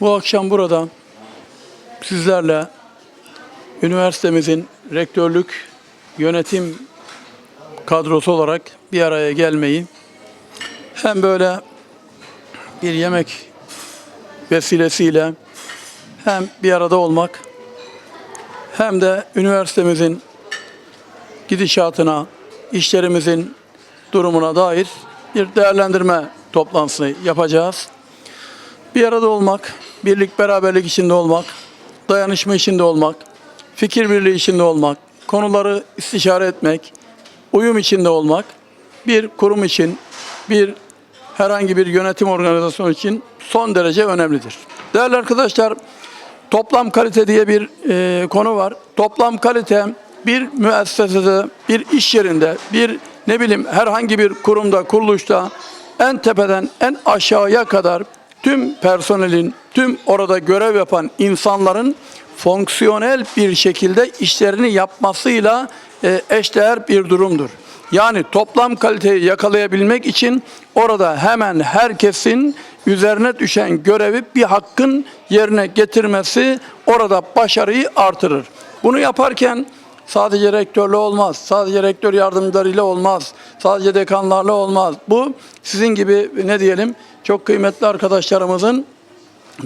Bu akşam buradan sizlerle üniversitemizin rektörlük yönetim kadrosu olarak bir araya gelmeyi hem böyle bir yemek vesilesiyle hem bir arada olmak hem de üniversitemizin gidişatına, işlerimizin durumuna dair bir değerlendirme toplantısı yapacağız. Bir arada olmak, birlik beraberlik içinde olmak, dayanışma içinde olmak, fikir birliği içinde olmak, konuları istişare etmek, uyum içinde olmak bir kurum için, bir herhangi bir yönetim organizasyonu için son derece önemlidir. Değerli arkadaşlar, toplam kalite diye bir e, konu var. Toplam kalite bir müessesede, bir iş yerinde, bir ne bileyim herhangi bir kurumda, kuruluşta en tepeden en aşağıya kadar tüm personelin, tüm orada görev yapan insanların fonksiyonel bir şekilde işlerini yapmasıyla e, eşdeğer bir durumdur. Yani toplam kaliteyi yakalayabilmek için orada hemen herkesin üzerine düşen görevi bir hakkın yerine getirmesi orada başarıyı artırır. Bunu yaparken sadece rektörle olmaz, sadece rektör yardımcılarıyla olmaz, sadece dekanlarla olmaz. Bu sizin gibi ne diyelim çok kıymetli arkadaşlarımızın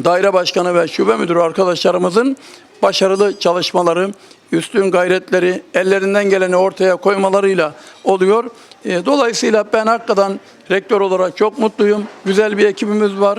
daire başkanı ve şube müdürü arkadaşlarımızın başarılı çalışmaları, üstün gayretleri, ellerinden geleni ortaya koymalarıyla oluyor. E, Dolayısıyla ben hakikaten rektör olarak çok mutluyum. Güzel bir ekibimiz var.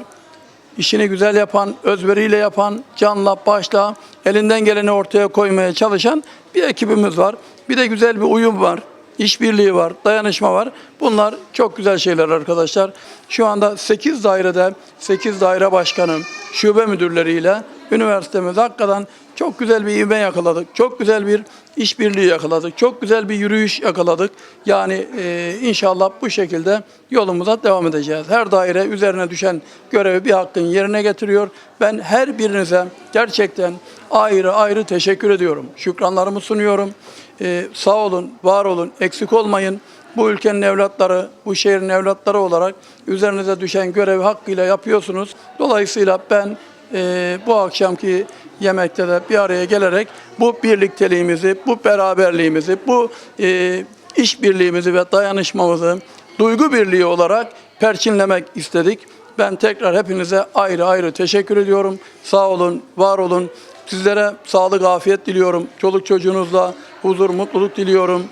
İşini güzel yapan, özveriyle yapan, canla başla elinden geleni ortaya koymaya çalışan bir ekibimiz var. Bir de güzel bir uyum var. İşbirliği var, dayanışma var. Bunlar çok güzel şeyler arkadaşlar. Şu anda 8 dairede 8 daire başkanı, şube müdürleriyle üniversitemiz hakikaten çok güzel bir ivme yakaladık. Çok güzel bir işbirliği yakaladık. Çok güzel bir yürüyüş yakaladık. Yani e, inşallah bu şekilde yolumuza devam edeceğiz. Her daire üzerine düşen görevi bir hakkın yerine getiriyor. Ben her birinize gerçekten ayrı ayrı teşekkür ediyorum. Şükranlarımı sunuyorum. Ee, sağ olun, var olun, eksik olmayın. Bu ülkenin evlatları, bu şehrin evlatları olarak üzerinize düşen görevi hakkıyla yapıyorsunuz. Dolayısıyla ben e, bu akşamki yemekte de bir araya gelerek bu birlikteliğimizi, bu beraberliğimizi, bu e, işbirliğimizi ve dayanışmamızı duygu birliği olarak perçinlemek istedik. Ben tekrar hepinize ayrı ayrı teşekkür ediyorum. Sağ olun, var olun. Sizlere sağlık, afiyet diliyorum. Çoluk çocuğunuzla huzur, mutluluk diliyorum.